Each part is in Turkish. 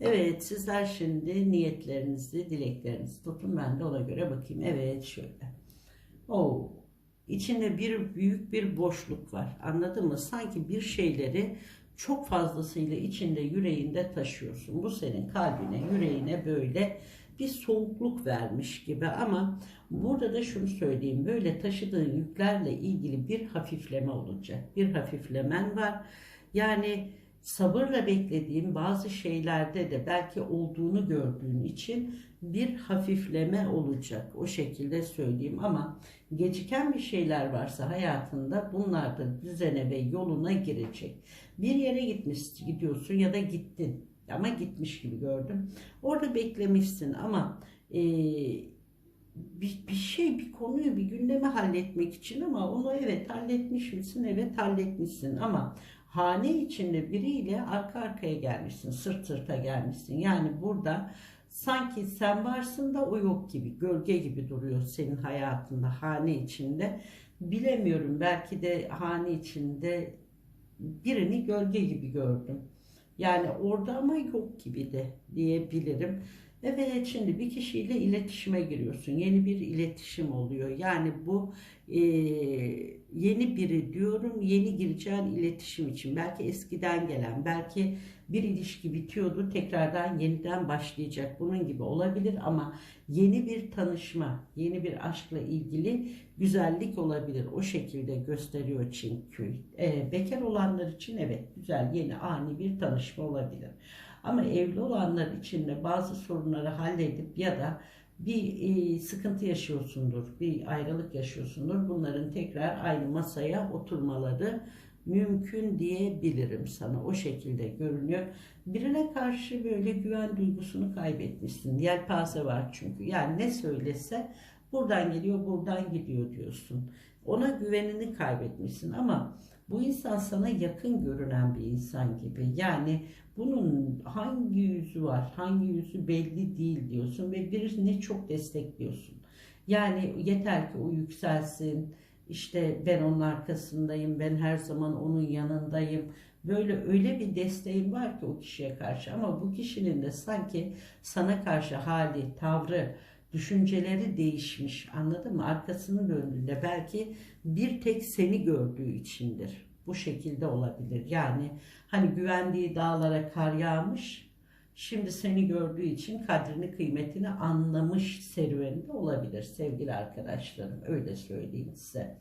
Evet sizler şimdi niyetlerinizi, dileklerinizi tutun. Ben de ona göre bakayım. Evet şöyle. Oo, içinde bir büyük bir boşluk var. Anladın mı? Sanki bir şeyleri çok fazlasıyla içinde yüreğinde taşıyorsun. Bu senin kalbine, yüreğine böyle bir soğukluk vermiş gibi ama burada da şunu söyleyeyim. Böyle taşıdığın yüklerle ilgili bir hafifleme olacak. Bir hafiflemen var. Yani sabırla beklediğim bazı şeylerde de belki olduğunu gördüğün için bir hafifleme olacak. O şekilde söyleyeyim ama geciken bir şeyler varsa hayatında bunlar da düzene ve yoluna girecek. Bir yere gitmiş gidiyorsun ya da gittin ama gitmiş gibi gördüm. Orada beklemişsin ama e, bir, bir şey bir konuyu bir gündeme halletmek için ama onu evet halletmiş misin evet halletmişsin ama hane içinde biriyle arka arkaya gelmişsin, sırt sırta gelmişsin. Yani burada sanki sen varsın da o yok gibi, gölge gibi duruyor senin hayatında, hane içinde. Bilemiyorum belki de hane içinde birini gölge gibi gördüm. Yani orada ama yok gibi de diyebilirim. Evet şimdi bir kişiyle iletişime giriyorsun. Yeni bir iletişim oluyor. Yani bu e, yeni biri diyorum yeni gireceğin iletişim için. Belki eskiden gelen belki bir ilişki bitiyordu tekrardan yeniden başlayacak. Bunun gibi olabilir ama yeni bir tanışma yeni bir aşkla ilgili güzellik olabilir. O şekilde gösteriyor çünkü. E, bekar olanlar için evet güzel yeni ani bir tanışma olabilir. Ama evli olanlar için de bazı sorunları halledip ya da bir e, sıkıntı yaşıyorsundur, bir ayrılık yaşıyorsundur. Bunların tekrar aynı masaya oturmaları mümkün diyebilirim sana. O şekilde görünüyor. Birine karşı böyle güven duygusunu kaybetmişsin. Yelpaze var çünkü. Yani ne söylese buradan geliyor, buradan gidiyor diyorsun. Ona güvenini kaybetmişsin ama bu insan sana yakın görünen bir insan gibi. Yani bunun hangi yüzü var, hangi yüzü belli değil diyorsun ve birini çok destekliyorsun. Yani yeter ki o yükselsin, işte ben onun arkasındayım, ben her zaman onun yanındayım. Böyle öyle bir desteğin var ki o kişiye karşı ama bu kişinin de sanki sana karşı hali, tavrı, düşünceleri değişmiş anladın mı? Arkasını döndüğünde belki bir tek seni gördüğü içindir. Bu şekilde olabilir. Yani hani güvendiği dağlara kar yağmış, şimdi seni gördüğü için kadrini kıymetini anlamış serüveninde olabilir sevgili arkadaşlarım. Öyle söyleyeyim size.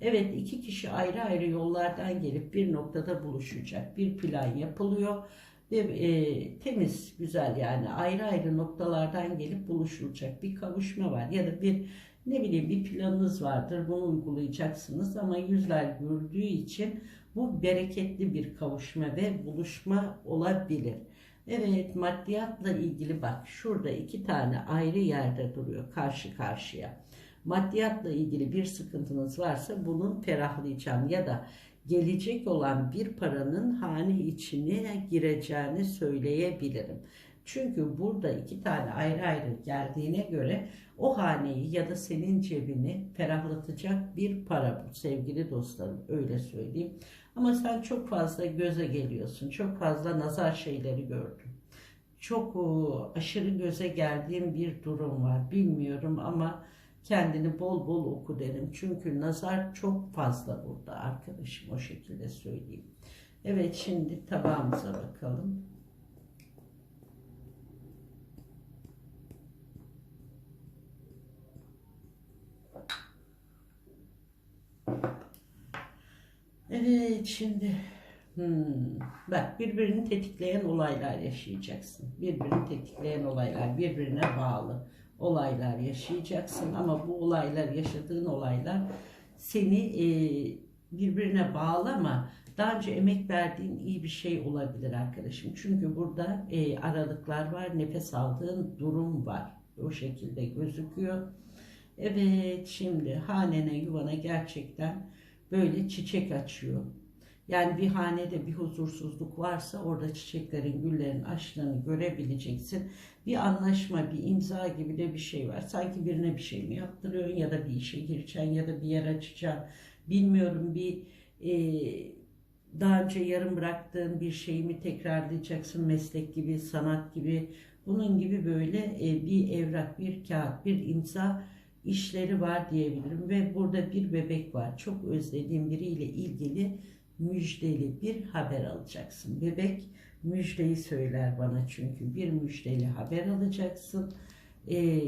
Evet iki kişi ayrı ayrı yollardan gelip bir noktada buluşacak. Bir plan yapılıyor ve e, temiz, güzel yani. Ayrı ayrı noktalardan gelip buluşulacak bir kavuşma var. Ya da bir ne bileyim bir planınız vardır bunu uygulayacaksınız. Ama yüzler gördüğü için bu bereketli bir kavuşma ve buluşma olabilir. Evet maddiyatla ilgili bak şurada iki tane ayrı yerde duruyor karşı karşıya. Maddiyatla ilgili bir sıkıntınız varsa bunun ferahlayacağım. Ya da gelecek olan bir paranın hane içine gireceğini söyleyebilirim. Çünkü burada iki tane ayrı ayrı geldiğine göre o haneyi ya da senin cebini ferahlatacak bir para bu sevgili dostlarım öyle söyleyeyim. Ama sen çok fazla göze geliyorsun. Çok fazla nazar şeyleri gördüm. Çok aşırı göze geldiğim bir durum var. Bilmiyorum ama kendini bol bol oku derim. Çünkü nazar çok fazla burada arkadaşım o şekilde söyleyeyim. Evet şimdi tabağımıza bakalım. Evet şimdi hmm, bak birbirini tetikleyen olaylar yaşayacaksın. Birbirini tetikleyen olaylar birbirine bağlı olaylar yaşayacaksın ama bu olaylar yaşadığın olaylar seni e, birbirine bağlama Daha önce emek verdiğin iyi bir şey olabilir arkadaşım. Çünkü burada e, aralıklar var, nefes aldığın durum var. O şekilde gözüküyor. Evet şimdi hanene yuvana gerçekten böyle çiçek açıyor. Yani bir hanede bir huzursuzluk varsa orada çiçeklerin, güllerin açtığını görebileceksin. Bir anlaşma, bir imza gibi de bir şey var. Sanki birine bir şey mi yaptırıyorsun ya da bir işe gireceksin ya da bir yer açacaksın. Bilmiyorum bir e, daha önce yarım bıraktığın bir şeyi mi tekrarlayacaksın meslek gibi, sanat gibi. Bunun gibi böyle e, bir evrak, bir kağıt, bir imza işleri var diyebilirim. Ve burada bir bebek var. Çok özlediğim biriyle ilgili müjdeli bir haber alacaksın. Bebek müjdeyi söyler bana çünkü bir müjdeli haber alacaksın. Ee,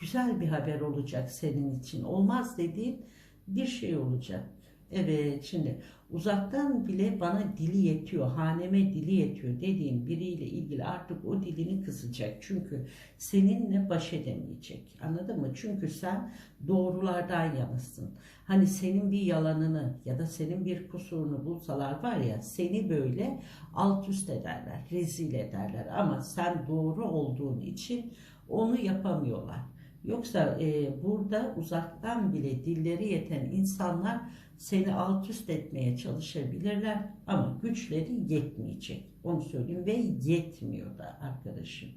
güzel bir haber olacak senin için. Olmaz dediğin bir şey olacak. Evet şimdi uzaktan bile bana dili yetiyor, haneme dili yetiyor dediğin biriyle ilgili artık o dilini kısacak. Çünkü seninle baş edemeyecek. Anladın mı? Çünkü sen doğrulardan yanasın. Hani senin bir yalanını ya da senin bir kusurunu bulsalar var ya seni böyle alt üst ederler, rezil ederler. Ama sen doğru olduğun için onu yapamıyorlar. Yoksa e, burada uzaktan bile dilleri yeten insanlar seni alt üst etmeye çalışabilirler ama güçleri yetmeyecek. Onu söyleyeyim ve yetmiyor da arkadaşım.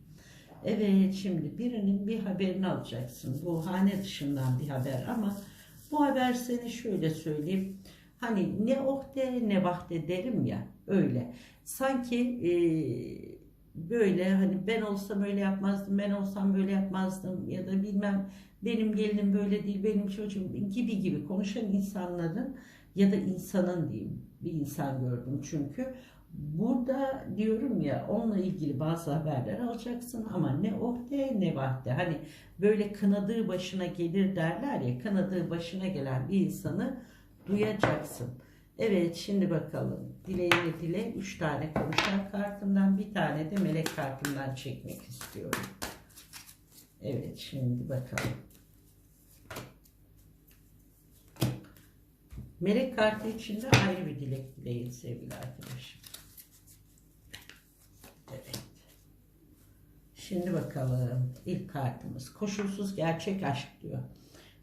Evet şimdi birinin bir haberini alacaksın. Bu hane dışından bir haber ama bu haber seni şöyle söyleyeyim. Hani ne oh de ne vah de derim ya öyle. Sanki e, böyle hani ben olsam öyle yapmazdım, ben olsam böyle yapmazdım ya da bilmem benim gelinim böyle değil, benim çocuğum gibi gibi konuşan insanların ya da insanın diyeyim bir insan gördüm çünkü burada diyorum ya onunla ilgili bazı haberler alacaksın ama ne oh de ne vah de hani böyle kınadığı başına gelir derler ya kınadığı başına gelen bir insanı duyacaksın. Evet şimdi bakalım. Dileğini dile. Üç tane konuşan kartımdan bir tane de melek kartımdan çekmek istiyorum. Evet şimdi bakalım. Melek kartı için de ayrı bir dilek dileyin sevgili arkadaşım. Evet. Şimdi bakalım ilk kartımız koşulsuz gerçek aşk diyor.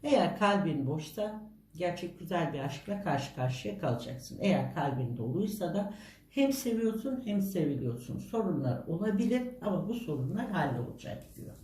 Eğer kalbin boşsa gerçek güzel bir aşkla karşı karşıya kalacaksın. Eğer kalbin doluysa da hem seviyorsun hem seviliyorsun. Sorunlar olabilir ama bu sorunlar hallolacak diyor.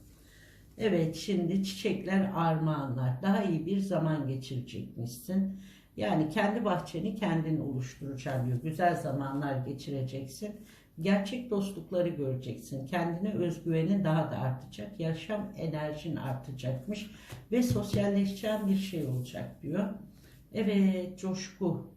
Evet şimdi çiçekler, armağanlar. Daha iyi bir zaman geçirecekmişsin. Yani kendi bahçeni kendin oluşturacaksın diyor. Güzel zamanlar geçireceksin. Gerçek dostlukları göreceksin. Kendine özgüvenin daha da artacak. Yaşam enerjin artacakmış. Ve sosyalleşeceğin bir şey olacak diyor. Evet coşku.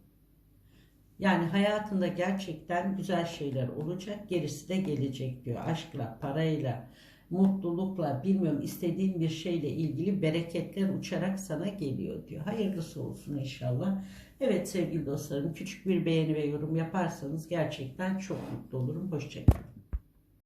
Yani hayatında gerçekten güzel şeyler olacak. Gerisi de gelecek diyor. Aşkla, parayla, mutlulukla, bilmiyorum istediğin bir şeyle ilgili bereketler uçarak sana geliyor diyor. Hayırlısı olsun inşallah. Evet sevgili dostlarım küçük bir beğeni ve yorum yaparsanız gerçekten çok mutlu olurum. Hoşçakalın.